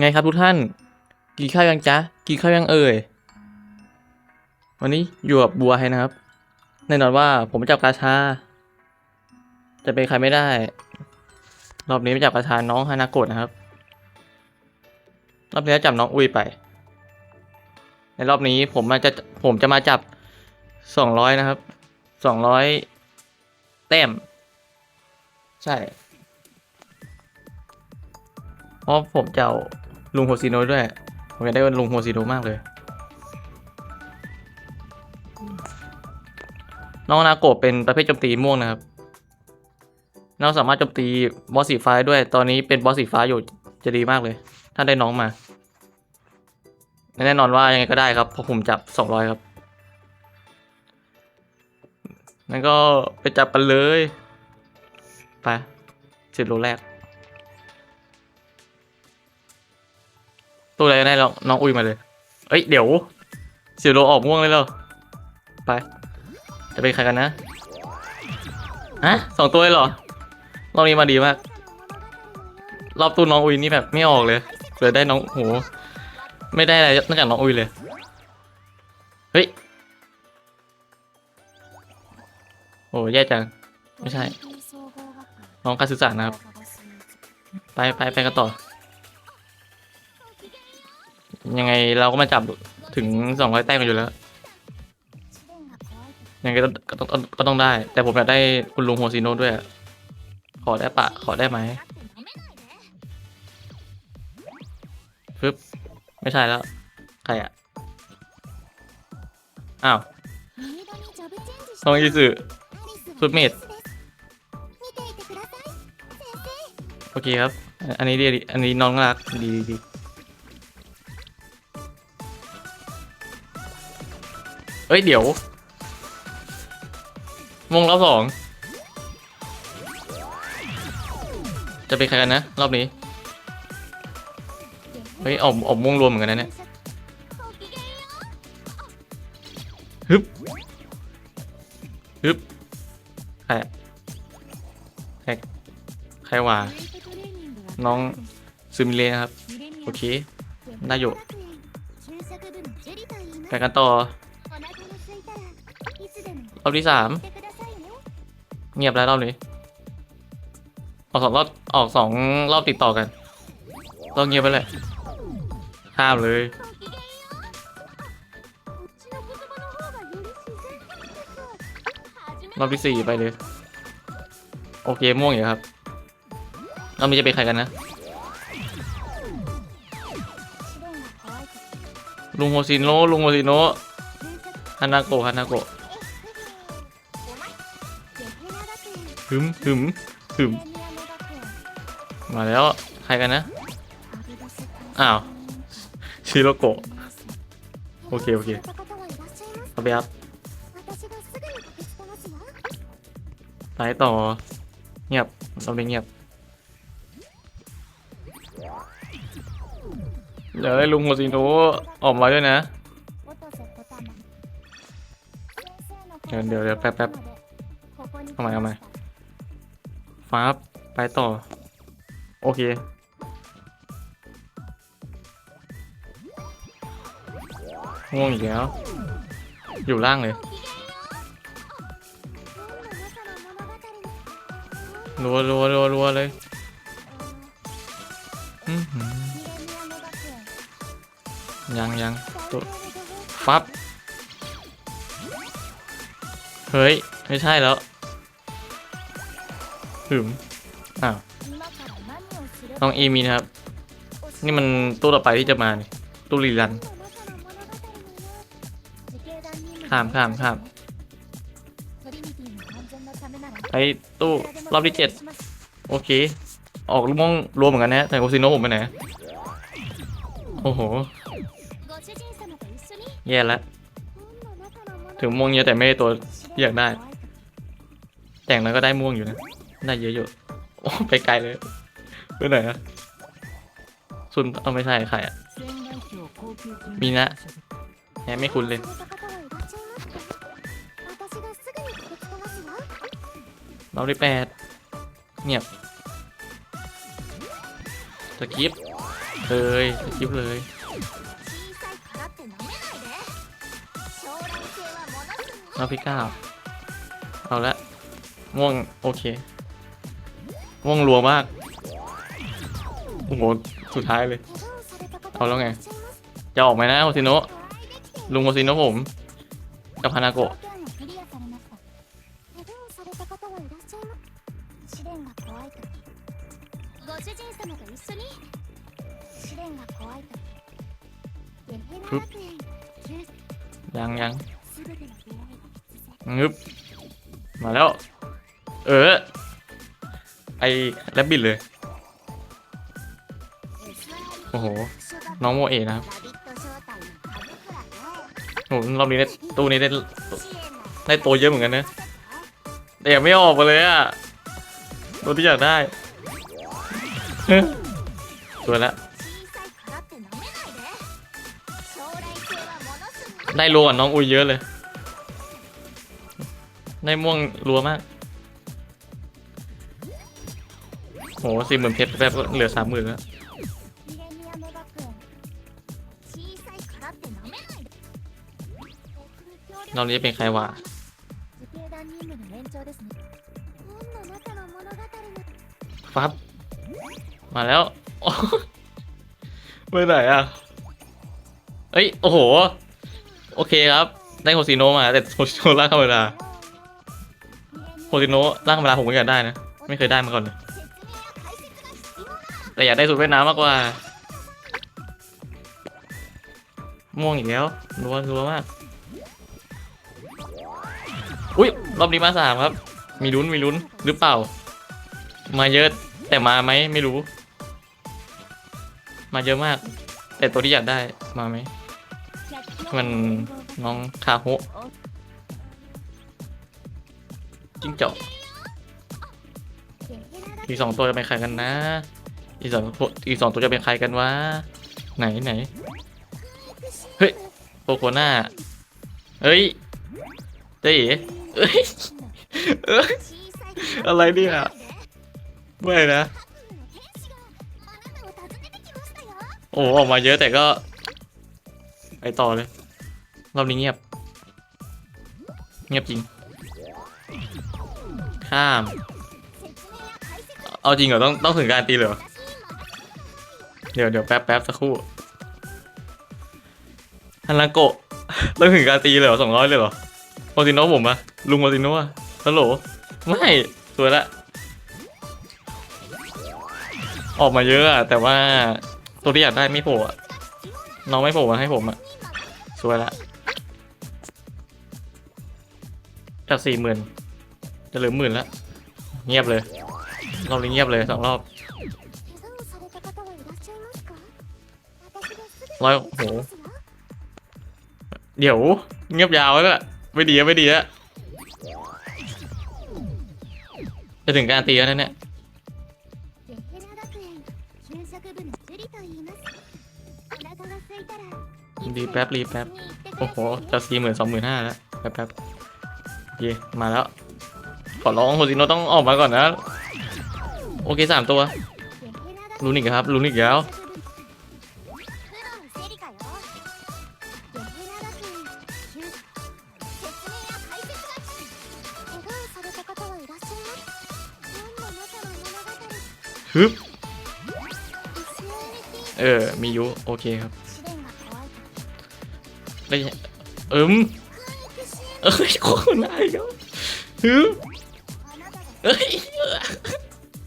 ไงครับทุกท่าน กินข้าวยังจ๊ะ กินข้าวยังเอ่ย วันนี้อยู่กับบัวไฮนะครับ แน่นอนว่าผมจับกาชา จะเป็นใครไม่ได้ รอบนี้ไม่จับกาชาน้องฮานาโกะนะครับ รอบนี้จับน้องอุยไป ในรอบนี้ผมมาจะผมจะมาจับสองร้อยนะครับ สองร้อยแต้ม ใช่เพราะผมจะ ลุงโฮซิโนด้วยผมอยากได้ลุงโฮซิโนมากเลย น้องนาโกะเป็นประเภทโจมตีม่วงนะครับ น้องสามารถโจมตีบอสสีฟ้าด้วย ตอนนี้เป็นบอสสีฟ้าอยู่จะดีมากเลย ถ้าได้น้องมา แน่นอนว่ายังไงก็ได้ครับ เพราะผมจับสองร้อยครับงั้นก็ไปจับกันเลย ไปสิบโลแรก ตัวอะไรก็ได้ลองน้องอุ้ยมาเลย เอ้ยเดี๋ยวสิบโลออกม่วงเลยเหรอไป จะเป็นใครกันนะฮะสองตัวเลยเหรอรอบนี้มาดีมากรอบตู้น้องอุ้ยนี่แบบไม่ออกเลยเหลือได้น้องโหไม่ได้อะไรนอกจากน้องอุ้ยเลยเฮ้ยโอ้แย่จังไม่ใช่น้องการศึกษานะครับ ไปไปไปกันต่อ ยังไงเราก็มาจับถึงสองร้อยแต้มกันอยู่แล้วยังไงก็ต้องก็ต้องได้ แต่ผมอยากได้คุณลุงโฮซิโนะด้วย ขอได้ปะ ขอได้ไหมฟึบไม่ใช่แล้ว ใครอะอ้าวน้องยิสึฟุตเมดโอเคครับ อันนี้ดีอันนี้น้องรักดีดี เอ้ยเดี๋ยว มงรอบสอง จะเป็นใครกันนะ รอบนี้ เฮ้ย ออกออกมงรวมเหมือนกันนะเนี่ยฮึบฮึบใครอะใครใครว่าน้องซึมเลนะครับ โอเค ได้อยู่ไปกันต่อ อบที่สามเงียบแล้วรอบนี้ ออกสองรอบออกสองรอบติดต่อกันต้องเงียบไปเลยข้ามเลยรอบที่สี่ไปเลย โอเคม่วงอยู่ครับรอบนี้จะเป็นใครกันนะลุงโฮซิโนะลุงโฮซิโนะฮานาโกะฮานาโกะ หึมหึมหึมมาแล้วใครกันนะ อ้าวชิโรโกะโอเค โอเคเอาไปครับไปต่อ เงียบเราไม่เงียบเดี๋ยวให้ลุงโฮซิโนออกมาด้วยนะเดี๋ยวเดี๋ยวแป๊บแป๊บเอาม่เอาใหม่ ฟ้าบไปต่อ โอเค ง่วงอีกแล้ว อยู่ล่างเลยรัวรัวรัวรัวเลยยังยังตัวฟับ เฮ้ย ไม่ใช่แล้ว หืมอ้าวน้องเอมีนะครับ นี่มันตู้ต่อไปที่จะมานี่ตู้รีรันข้ามข้ามข้ามไปตู้รอบที่เจ็ดโอเค ออกลูกม่วงรวมเหมือนกันนะแต่โคซิโนะผมไปไหนโอ้โห แย่แล้วถึงม่วงเยอะแต่ไม่ได้ตัวที่อยากได้ แต่งแล้วก็ได้ม่วงอยู่นะ ได้เยอะอยู่โอ้ไปไกลเลยไปไหนอะซุนเอาไม่ใช่ใครอะมีนะแหมไม่คุ้นเลยเราได้แปดเงียบสกิปเลยสกิปเลยเราพี่ก้าเอาละง่วงโอเค ม่วงรัวมาก โอ้โห สุดท้ายเลย เอาแล้วไง จะออกไหมนะโอซิโนะลุงโอซิโนะผม กับฮานาโกะปึ๊บยังยังงึบมาแล้ว เออ ไอแรบบิทเลย โอ้โห น้องโมเอะนะครับโอ้หรอบนี้ได้ตู้นี้ได้ได้โตเยอะเหมือนกันนะ แต่ยังไม่ออกมาเลยอะตัวที่อยากได้ตัวละได้รัวน้องอุยเยอะเลย ได้ม่วงรัวมาก โหสี่หมื่นเพชรแบบเหลือสามหมื่นแล้ว ミレニアム学園小さいからって舐めないで รอบนี้เป็นใครวะ 自警団任務の延長ですね本の中の物語の ฟับ มาแล้ว โอ้ไปไหนอ่ะ เอ้ย โอ้โห โอเคครับ ได้โฮซิโนะมา แต่โฮซิโนะร่างธรรมดาโฮซิโนะร่างธรรมดาผมก็อยากได้นะ ไม่เคยได้มาก่อนเลย แต่อยากได้สูตรเวียดนามมากกว่า ม่วงอีกแล้วรัวรัวมาก อุ้ยรอบนี้มาสามครับ มีลุ้นมีลุ้นหรือเปล่า มาเยอะแต่มาไหมไม่รู้ มาเยอะมาก แต่ตัวที่อยากได้มาไหมมันน้องคาโฮจิ้งจอกอีสองตัวจะเป็นใครกันนะ อีกสองตัวอีกสองตัวจะเป็นใครกันวะ ไหนไหน เฮ้ยโคโคน่าเฮ้ยเจ๊เอ๋เอ้ยเอ้ย อะไรเนี่ยไม่นะ โอ้ออกมาเยอะแต่ก็ ไปต่อเลย รอบนี้เงียบ เงียบจริง ข้าม เอาจริงเหรอ ต้องต้องถึงการตีเหรอ เดี๋ยวเดี๋ยวแป๊บแป๊บสักครู่ฮันาโกะต้องถึงการตีเลยเหรอสองร้อยเลยเหรอโมติโนะผมอะลุงโมติโนะอะฮัลโหลไม่สวยละ ออกมาเยอะอะแต่ว่าตัวที่อยากได้ไม่โผล่อะน้องไม่โผล่มาให้ผมอะสวยละจากสี่หมื่นจะเหลือหมื่นละเงียบเลยรอบนี้เงียบเลยสองรอบ ร้อยโหเดี๋ยวเงียบยาวแล้วอะไม่ดีไม่ดีอะจะถึงการตีแล้วเนี่ยรีบแป๊บรีบแป๊บโอ้โหจะสี่หมื่นสองหมื่นห้าแล้วแป๊บแป๊บโอเคมาแล้ว ขอร้องโฮซิโนต้องออกมาก่อนนะ โอเคสามตัว ลุ้นอีกครับลุ้นอีกแล้ว ฮึบเออ มียุ โอเคครับได้เอิมเอ้ยโคนนายครับฮึบเอ้ย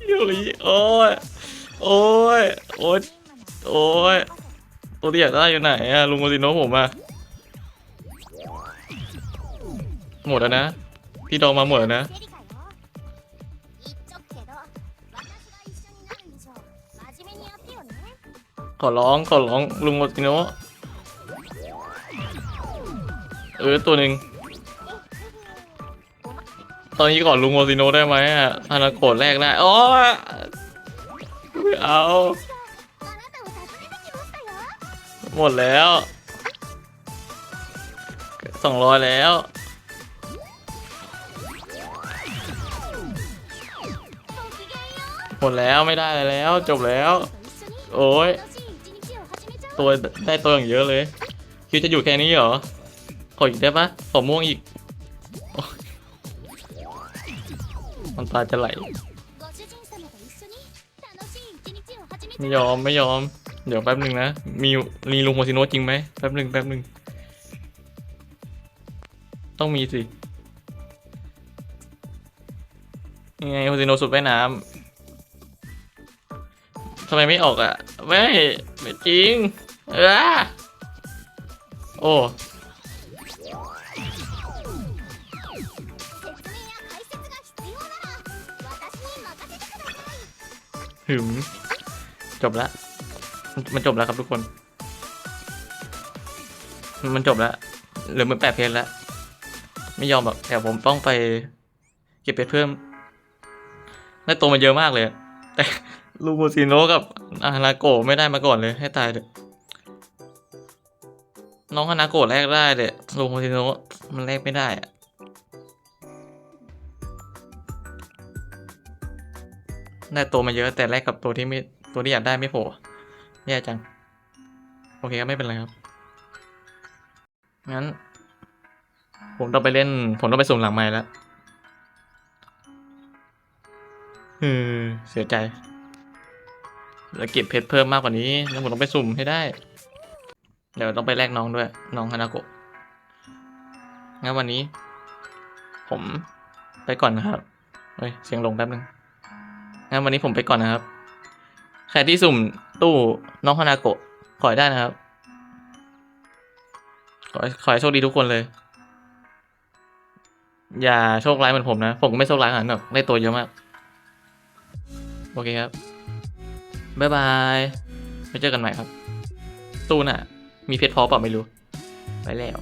ยูริโอ้ย โอ้ย โอ้ย โอ้ย ตัวที่อยากได้อยู่ไหนอะลุงโมซิโนผมอะหมดแล้วนะ พี่ดองมาหมดแล้วนะ ขอร้อง ขอร้อง ลุงโมซิโนะเออ ตัวหนึ่ง ตอนนี้ก่อนลุงโมซิโนะได้ไหมอะฮานาโกะแรกได้โอ้ยไม่เอา หมดแล้ว สองร้อยแล้วหมดแล้วไม่ได้แล้ว จบแล้ว โอ้ยัวได้ตัวอย่างเยอะเลย คิวจะอยู่แค่นี้เหรอ ขออีกได้ปะขอม่วงอีกมันตาจะไหล ไม่ยอมไม่ยอม เดี๋ยวแป๊บหนึ่งนะ มีมีลุงโมซิโนจริงไหมแป๊บหนึ่งแป๊บหนึ่งต้องมีสิยังไงโมซิโนสุดแม่น้ำทำไมไม่ออกอะ ไม่ ไม่จริง โอ้หึมจบแล้วมันจบแล้วครับทุกคน มันจบแล้วเหลือมือนแปดเพจแล้ว ไม่ยอมแบบแต่ผมต้องไปเก็บเพจเพิ่มได้ตัวมาเยอะมากเลย แต่ลูโมซิโนกับอาราโกไม่ได้มาก่อนเลยให้ตายเถอะ น้องฮานาโกะแลกได้เลยลูโมซิโนะมันแลกไม่ได้อะได้ตัวมาเยอะแต่แลกกับตัวที่ไม่ตัวที่อยากได้ไม่โผล่แย่จัง โอเคครับไม่เป็นไรครับงั้น ผมต้องไปเล่น ผมต้องไปสุ่มหลังไม้แล้วเออเสียใจแล้วเก็บเพชรเพิ่มมากกว่านี้ แล้วผมต้องไปสุ่มให้ได้ เดี๋ยวต้องไปแลกน้องด้วย น้องฮานาโกะ งั้นวันนี้ ผมไปก่อนนะครับเฮ้ยเสียงลงแป๊บนึง งั้นวันนี้ผมไปก่อนนะครับ ใครที่สุ่มตู้น้องฮานาโกะขอให้ได้นะครับ ขอให้ขอให้โชคดีทุกคนเลย อย่าโชคร้ายเหมือนผมนะ ผมไม่โชคร้ายขนาดนั้นหรอกได้ตัวเยอะมาก โอเคครับ บ๊ายบายไว้เจอกันใหม่ครับ ตู้น่ะ มีเพชรพอเปล่าไม่รู้ ไปแล้ว